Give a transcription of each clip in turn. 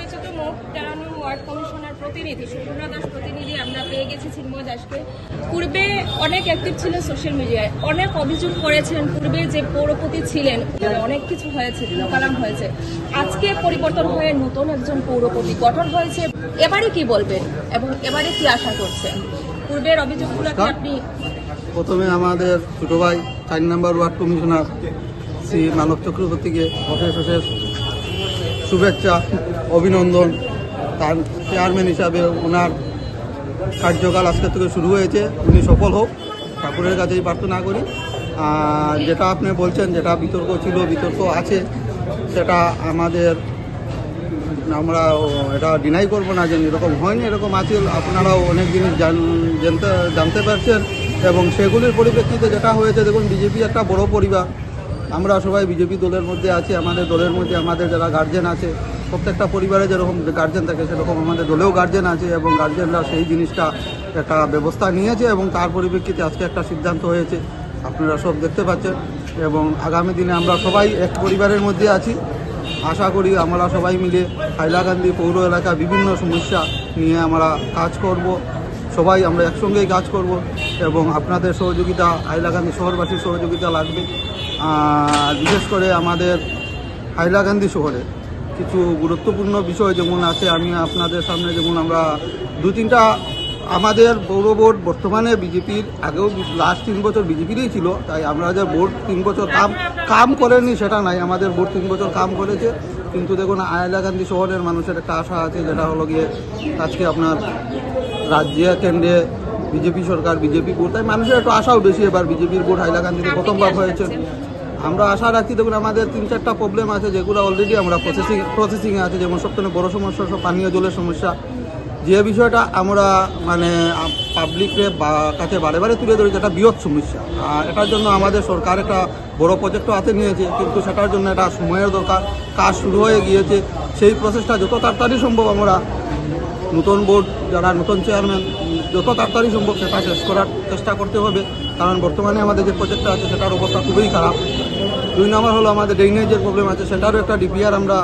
পরিচিত মুখ তেরো ওয়ার্ড কমিশনার প্রতিনিধি সুপর্ণা দাস প্রতিনিধি আমরা পেয়ে গেছি চিন্ময় দাসকে। পূর্বে অনেক অ্যাক্টিভ ছিলেন সোশ্যাল মিডিয়ায় অনেক অভিযোগ করেছেন পূর্বে যে পৌরপতি ছিলেন অনেক কিছু হয়েছে কালাম হয়েছে। আজকে পরিবর্তন হয়ে নতুন একজন পৌরপতি গঠন হয়েছে। এবারে কি বলবেন এবং এবারে কি আশা করছেন? পূর্বের অভিযোগগুলো কি আপনি প্রথমে আমাদের ছোট ভাই চার নম্বর ওয়ার্ড কমিশনার শ্রী মানব চক্রবর্তীকে অশেষ অশেষ শুভেচ্ছা। অভিনন্দন তার চেয়ারম্যান হিসাবে ওনার কার্যকাল আজকে থেকে শুরু হয়েছে। উনি সফল হোক, ঠাকুরের কাছেই প্রার্থনা করি। আর যেটা আপনি বলছেন, যেটা বিতর্ক ছিল, বিতর্ক আছে, সেটা আমাদের আমরা এটা ডিনাই করব না যে এরকম হয়নি, এরকম আছে। আপনারাও অনেক জিনিস জান- জানতে জানতে পারছেন। এবং সেগুলির পরিপ্রেক্ষিতে যেটা হয়েছে, দেখুন, বিজেপি একটা বড় পরিবার। আমরা সবাই বিজেপি দলের মধ্যে আছি, আমাদের দলের মধ্যে আমাদের যারা গার্জেন আছে প্রত্যেকটা পরিবারে যেরকম গার্জেন থাকে, সেরকম আমাদের দলেও গার্জেন আছে এবং গার্জেনরা সেই জিনিসটা একটা ব্যবস্থা নিয়েছে এবং তার পরিপ্রেক্ষিতে আজকে একটা সিদ্ধান্ত হয়েছে। আপনারা সব দেখতে পাচ্ছেন এবং আগামী দিনে আমরা সবাই এক পরিবারের মধ্যে আছি। আশা করি আমরা সবাই মিলে হাইলাকান্দি পৌর এলাকা বিভিন্ন সমস্যা নিয়ে আমরা কাজ করব। সবাই আমরা একসঙ্গেই কাজ করব এবং আপনাদের সহযোগিতা হাইলাকান্দি শহরবাসীর সহযোগিতা লাগবে। বিশেষ করে আমাদের হাইলাকান্দি শহরে। কিছু গুরুত্বপূর্ণ বিষয় যেমন আছে, আমি আপনাদের সামনে যেমন আমরা দু তিনটা আমাদের পৌর বোর্ড বর্তমানে বিজেপির আগেও লাস্ট তিন বছর বিজেপিরই ছিল, তাই আমরা যে বোর্ড তিন বছর কাম কাম করেনি সেটা নাই, আমাদের বোর্ড তিন বছর কাম করেছে। কিন্তু দেখুন হাইলাকান্দি শহরের মানুষের একটা আশা আছে, যেটা হলো গিয়ে আজকে আপনার রাজ্যে কেন্দ্রে বিজেপি সরকার, বিজেপি বোর্ড, তাই মানুষের একটু আশাও বেশি এবার বিজেপির বোর্ড হাইলাকান্দিতে প্রথমবার হয়েছে। আমরা আশা রাখছি, দেখুন, আমাদের তিন চারটা প্রবলেম আছে, যেগুলো অলরেডি আমরা প্রসেসিং প্রসেসিংয়ে আছে, যেমন সবথেকে বড় সমস্যা, সব পানীয় জলের সমস্যা। যে বিষয়টা আমরা মানে পাবলিকের কাছে বারে বারে তুলে ধরি যেটা বৃহৎ সমস্যা। আর এটার জন্য আমাদের সরকার একটা বড় প্রজেক্টও হাতে নিয়েছে, কিন্তু সেটার জন্য একটা সময়ের দরকার। কাজ শুরু হয়ে গিয়েছে, সেই প্রসেসটা যত তাড়াতাড়ি সম্ভব আমরা নতুন বোর্ড যারা নতুন চেয়ারম্যান যত তাড়াতাড়ি সম্ভব সেটা শেষ করার চেষ্টা করতে হবে। কারণ বর্তমানে আমাদের যে প্রজেক্টটা আছে, সেটার অবস্থা খুবই খারাপ। দুই নম্বর হলো আমাদের ড্রেনেজের প্রবলেম আছে, সেটারও একটা ডিপিআর আমরা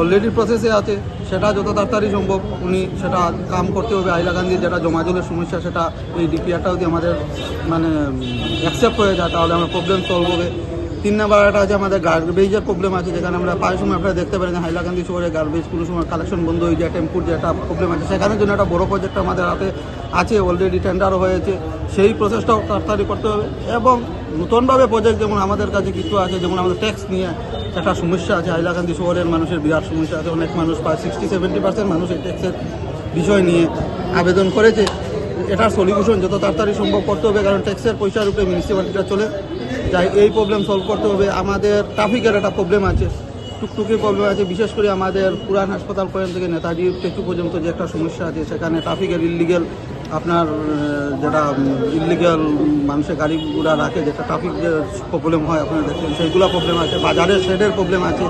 অলরেডি প্রসেসে আছে। সেটা যত তাড়াতাড়ি সম্ভব উনি সেটা কাম করতে হবে আইলা গান্ধীর যেটা জমা জলের সমস্যা, সেটা এই ডিপিআরটা যদি আমাদের মানে অ্যাকসেপ্ট হয়ে যায়, তাহলে আমার প্রবলেম সলভ হবে। তিন নাম্বার একটা আছে আমাদের গার্বেজের প্রবলেম আছে, যেখানে আমরা প্রায় সময় আপনারা দেখতে পারেন হাইলাকান্দি শহরে গার্বেজ কোনো সময় কালেকশন বন্ধ হয়ে যায় টেম্পুর যে একটা প্রবলেম আছে, সেখানের জন্য একটা বড় প্রজেক্ট আমাদের হাতে আছে অলরেডি টেন্ডারও হয়েছে। সেই প্রসেসটাও তাড়াতাড়ি করতে হবে এবং নতুনভাবে প্রজেক্ট যেমন আমাদের কাছে কিছু আছে, যেমন আমাদের ট্যাক্স নিয়ে একটা সমস্যা আছে, হাইলাকান্দি শহরের মানুষের বিরাট সমস্যা আছে, অনেক মানুষ প্রায় সিক্সটি সেভেন্টি পার্সেন্ট মানুষ এই ট্যাক্সের বিষয় নিয়ে আবেদন করেছে। এটার সলিউশন যত তাড়াতাড়ি সম্ভব করতে হবে, কারণ ট্যাক্সের পয়সার উপরে মিউনিসিপ্যালিটিটা চলে। তাই এই প্রবলেম সলভ করতে হবে। আমাদের ট্রাফিকের একটা প্রবলেম আছে, টুকটুকির প্রবলেম আছে। বিশেষ করে আমাদের পুরান হাসপাতাল পর্যন্ত থেকে নেতাজি স্ট্যাচু পর্যন্ত যে একটা সমস্যা আছে, সেখানে ট্রাফিকের ইলিগেল আপনার যেটা ইলিগেল মানুষের গাড়ি ঘোড়া রাখে, যেটা ট্রাফিক যে প্রবলেম হয়, আপনারা দেখছেন সেইগুলো প্রবলেম আছে। বাজারের শেডের প্রবলেম আছে।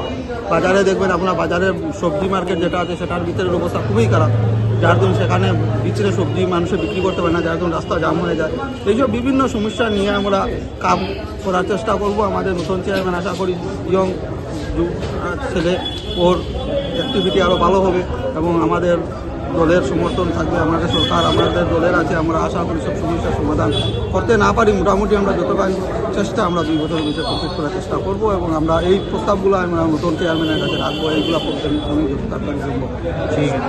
বাজারে দেখবেন, আপনার বাজারে সবজি মার্কেট যেটা আছে, সেটার ভিতরের অবস্থা খুবই খারাপ। যার জন্য সেখানে বিচরে সবজি মানুষে বিক্রি করতে পারে না, যার জন্য রাস্তা জাম হয়ে যায়। এইসব বিভিন্ন সমস্যা নিয়ে আমরা কাম করার চেষ্টা করব। আমাদের নতুন চেয়ারম্যান আশা করি ইয়ং ছেলে ওর অ্যাক্টিভিটি আরও ভালো হবে এবং আমাদের দলের সমর্থন থাকবে, আমাদের সরকার, আমাদের দলের আছে। আমরা আশা করি সব সমস্যার সমাধান করতে না পারি। মোটামুটি আমরা যতটা চেষ্টা আমরা দুই বছরের ভিতরে কমপ্লিট করার চেষ্টা করব এবং আমরা এই প্রস্তাবগুলো আমরা নতুন চেয়ারম্যানের কাছে রাখব। এইগুলো আমি যত তাড়াতাড়ি সম্ভব ঠিক আছে।